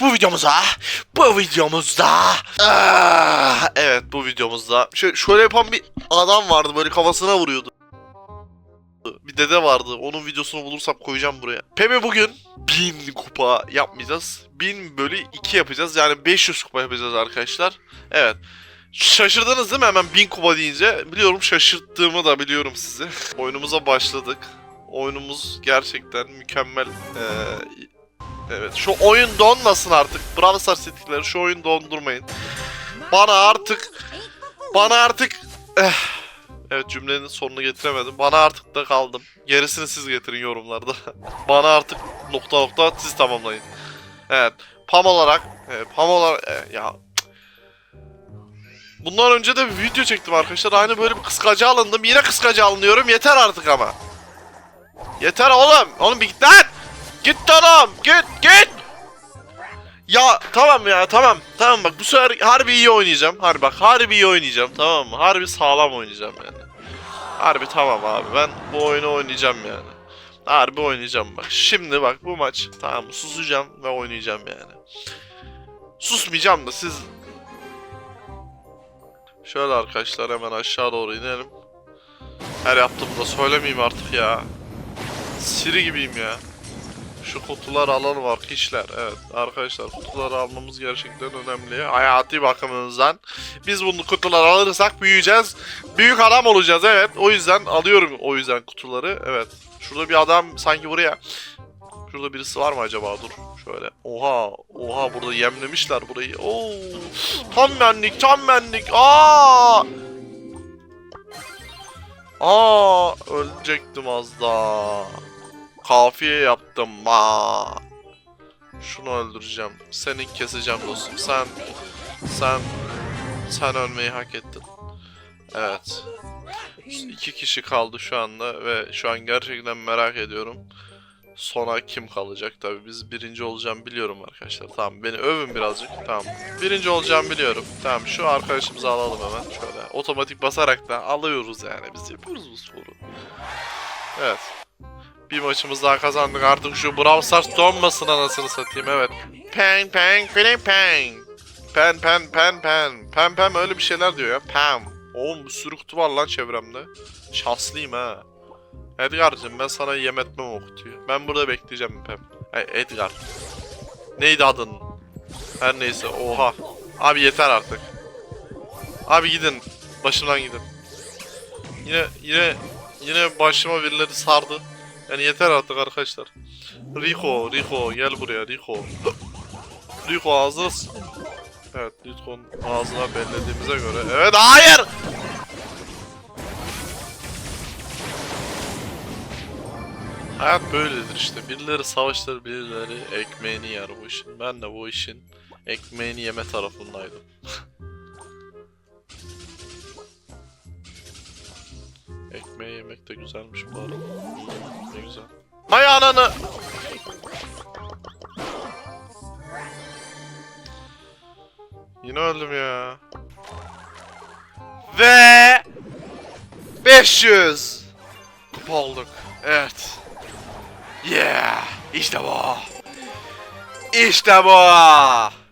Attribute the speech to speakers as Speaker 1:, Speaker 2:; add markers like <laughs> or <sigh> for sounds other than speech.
Speaker 1: Bu videomuzda bu videomuzda ah, evet bu videomuzda şöyle, şöyle yapan bir adam vardı böyle kafasına vuruyordu. Bir dede vardı. Onun videosunu bulursam koyacağım buraya. Pemi bugün 1000 kupa yapmayacağız. 1000 bölü 2 yapacağız. Yani 500 kupa yapacağız arkadaşlar. Evet. Şaşırdınız değil mi hemen 1000 kupa deyince? Biliyorum şaşırttığımı da biliyorum sizi. Oyunumuza başladık. Oyunumuz gerçekten mükemmel. Ee, evet şu oyun donmasın artık. Brawl Stars settikleri şu oyun dondurmayın. Bana artık bana artık eh, Evet cümlenin sonunu getiremedim. Bana artık da kaldım. Gerisini siz getirin yorumlarda. <laughs> Bana artık nokta nokta siz tamamlayın. Evet. Pam olarak. Evet, pam olarak. eh, ya. Bundan önce de bir video çektim arkadaşlar. Aynı böyle bir kıskaca alındım. Yine kıskaca alınıyorum. Yeter artık ama. Yeter oğlum. Oğlum bir git lan. Git oğlum. Git git. Ya tamam ya tamam. Tamam bak bu sefer harbi iyi oynayacağım. Harbi bak harbi iyi oynayacağım tamam mı? Harbi sağlam oynayacağım yani. Harbi tamam abi ben bu oyunu oynayacağım yani. Harbi oynayacağım bak. Şimdi bak bu maç tamam susacağım ve oynayacağım yani. Susmayacağım da siz... Şöyle arkadaşlar hemen aşağı doğru inelim. Her yaptığımı da söylemeyeyim artık ya. Siri gibiyim ya. Şu kutuları alalım arkadaşlar. Evet arkadaşlar kutuları almamız gerçekten önemli. Hayati bakımınızdan. Biz bunu kutuları alırsak büyüyeceğiz. Büyük adam olacağız evet. O yüzden alıyorum o yüzden kutuları. Evet. Şurada bir adam sanki buraya. Şurada birisi var mı acaba? Dur. Şöyle. Oha. Oha burada yemlemişler burayı. Oo. Tam benlik tam benlik. Aa. Aa. Ölecektim az daha. Kafiye yaptım ma. Şunu öldüreceğim. Seni keseceğim dostum. Sen sen sen ölmeyi hak ettin. Evet. İki kişi kaldı şu anda ve şu an gerçekten merak ediyorum. Sona kim kalacak tabi biz birinci olacağım biliyorum arkadaşlar. Tamam beni övün birazcık. Tamam. Birinci olacağım biliyorum. Tamam şu arkadaşımızı alalım hemen şöyle. Otomatik basarak da alıyoruz yani. Biz yapıyoruz bu sporu. Evet. Bir maçımız daha kazandık artık şu Brawl Stars donmasın anasını satayım evet. Peng peng peng peng. Pen pen pen pen. Pen pen öyle bir şeyler diyor ya. Pam. Oğlum bir sürü kutu var lan çevremde. Şanslıyım ha. Edgar'cım ben sana yem etmem o kutuyu. Ben burada bekleyeceğim Pem. Hey, Edgar. Neydi adın? Her neyse oha. Abi yeter artık. Abi gidin. Başımdan gidin. Yine yine yine başıma birileri sardı. Yani yeter artık arkadaşlar. Rico, Rico gel buraya Rico. Rico ağzına Evet Rico'nun ağzına bellediğimize göre. Evet hayır! Hayat böyledir işte. Birileri savaşlar, birileri ekmeğini yer bu işin. Ben de bu işin ekmeğini yeme tarafındaydım. <laughs> Ekmeği yemek de güzelmiş bu arada. Ne güzel. Hay ananı! Yine öldüm ya. Ve 500 kupa olduk. Evet. Yeah! İşte bu. İşte bu.